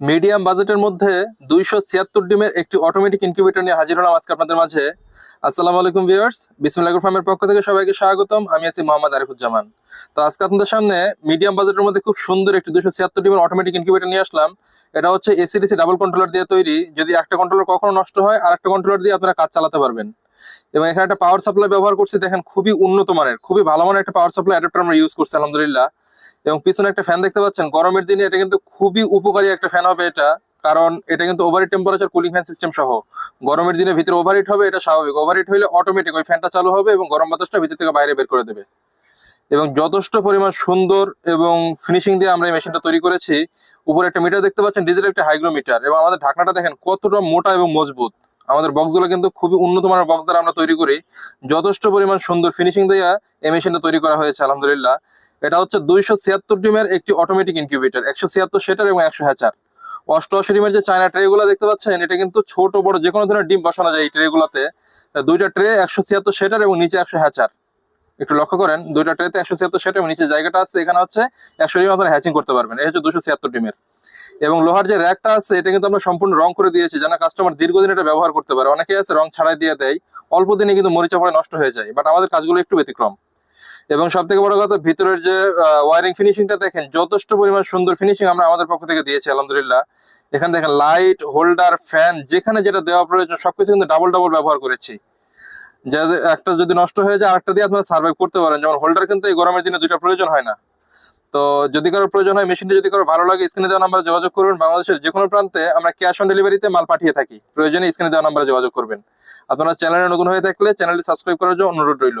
Medium বাজেটের মধ্যে দুইশো ছিয়াত্তর ডিমের একটি অটোমেটিক ইনকিউবেটর নিয়ে হাজির হলাম আজকে আপনাদের মাঝে। আসসালামু আলাইকুম ভিউয়ার্স বিসমিল্লাহ ফার্মের পক্ষ থেকে সবাইকে স্বাগতম। আমি আছি মোহাম্মদ আরিফুজ্জামান। তো আজকে আপনাদের সামনে মিডিয়াম বাজেটের মধ্যে খুব সুন্দর একটি দুশো ছিয়াত্তর ডিমের অটোমেটিক ইনকিউবেটর নিয়ে আসলাম। এটা হচ্ছে এসিডিসি ডাবল কন্ট্রোলার দিয়ে তৈরি। যদি একটা কন্ট্রোলার কখনো নষ্ট হয় আর একটা কন্ট্রোলার দিয়ে আপনারা কাজ চালাতে পারবেন। এবং এখানে একটা পাওয়ার সাপ্লাই ব্যবহার করছি। দেখেন খুবই উন্নত মানের, খুবই ভালো মানের একটা পাওয়ার সাপ্লাই অ্যাডাপ্টার আমরা ইউজ করছি, আলহামদুলিল্লাহ। এবং পিছনে একটা ফ্যান দেখতে পাচ্ছেন, গরমের দিনে এটা কিন্তু খুবই উপকারী একটা ফ্যান হবে এটা, কারণ এটা কিন্তু overheat temperature cooling fan system সহ। গরমের দিনে ভিতরে ওভারহিট হবে, এটা স্বাভাবিক। ওভারহিট হলে অটোমেটিক ওই ফ্যানটা চালু হবে এবং গরম বাতাসটা ভিতর থেকে বাইরে বের করে দেবে। এবং যথেষ্ট পরিমাণ সুন্দর এবং ফিনিশিং দিয়ে আমরা এই মেশিনটা তৈরি করেছি। উপরে একটা মিটার দেখতে পাচ্ছেন ডিজিটাল একটা হাইগ্রোমিটার এবং আমাদের ঢাকনাটা দেখেন কতটা মোটা এবং মজবুত। আমাদের বক্সগুলো কিন্তু খুবই উন্নত মানের বক্স দ্বারা আমরা তৈরি করি। যথেষ্ট পরিমাণ সুন্দর ফিনিশিং দিয়ে এই মেশিনটা তৈরি করা হয়েছে, আলহামদুলিল্লাহ। এটা হচ্ছে দুইশো ছিয়াত্তর ডিমের একটি অটোমেটিক ইনকিউবেটর একশো ছিয়াত্তর সেটার এবং একশো হ্যাচার অষ্টআশি ডিমের যে চায়না ট্রে গুলো দেখতে পাচ্ছেন, এটা কিন্তু ছোট, বড় যে কোনো ধরনের ডিম বসানো যায় এই ট্রে গুলাতে। দুইটা ট্রে একশো ছিয়াত্তর সেটার এবং নিচে একশো হ্যাচার একটু লক্ষ্য করেন, দুইটা ট্রেতে একশো ছিয়াত্তর সেটার এবং নিচে জায়গাটা আছে, এখানে হচ্ছে একশো ডিম আপনারা হ্যাচিং করতে পারবেন। এই হচ্ছে দুশো ছিয়াত্তর ডিমের। এবং লোহার যে র্যাকটা আছে, এটা কিন্তু আমরা সম্পূর্ণ রং করে দিয়েছি, যেন কাস্টমার দীর্ঘদিন এটা ব্যবহার করতে পারে। অনেকে আছে, রং ছাড়াই দিয়ে দেয়, অল্প দিনে কিন্তু মরিচা পড়ে নষ্ট হয়ে যায় বাট আমাদের কাজগুলো একটু ব্যতিক্রম। এবং সব থেকে বড় কথা ভিতরের যে ওয়ারিং ফিনিশিংটা দেখেন, যথেষ্ট পরিমাণ সুন্দর ফিনিশিং আমরা আমাদের পক্ষ থেকে দিয়েছি, আলহামদুলিল্লাহ। এখানে দেখেন লাইট হোল্ডার ফ্যান যেখানে যেটা দেওয়া প্রয়োজন, সবকিছু কিন্তু ডাবল ডাবল ব্যবহার করেছি। যে একটা যদি নষ্ট হয়ে যায়, আরেকটা দিয়ে আপনারা সার্ভাইভ করতে পারেন। যেমন হোল্ডার কিন্তু এই গরমের দিনে দুইটা প্রয়োজন হয় না। তো যদি কারও প্রয়োজন হয় মেশিনটি যদি কারও ভালো লাগে স্ক্রিনে দেওয়া নাম্বারে যোগাযোগ করবেন বাংলাদেশের যে কোনো প্রান্তে আমরা ক্যাশ অন ডেলিভারিতে মাল পাঠিয়ে থাকি। প্রয়োজনে স্ক্রিনে দেওয়া নাম্বারে যোগাযোগ করবেন। আপনারা চ্যানেলে নতুন হয়ে থাকলে চ্যানেলটি সাবস্ক্রাইব করার জন্য অনুরোধ রইল।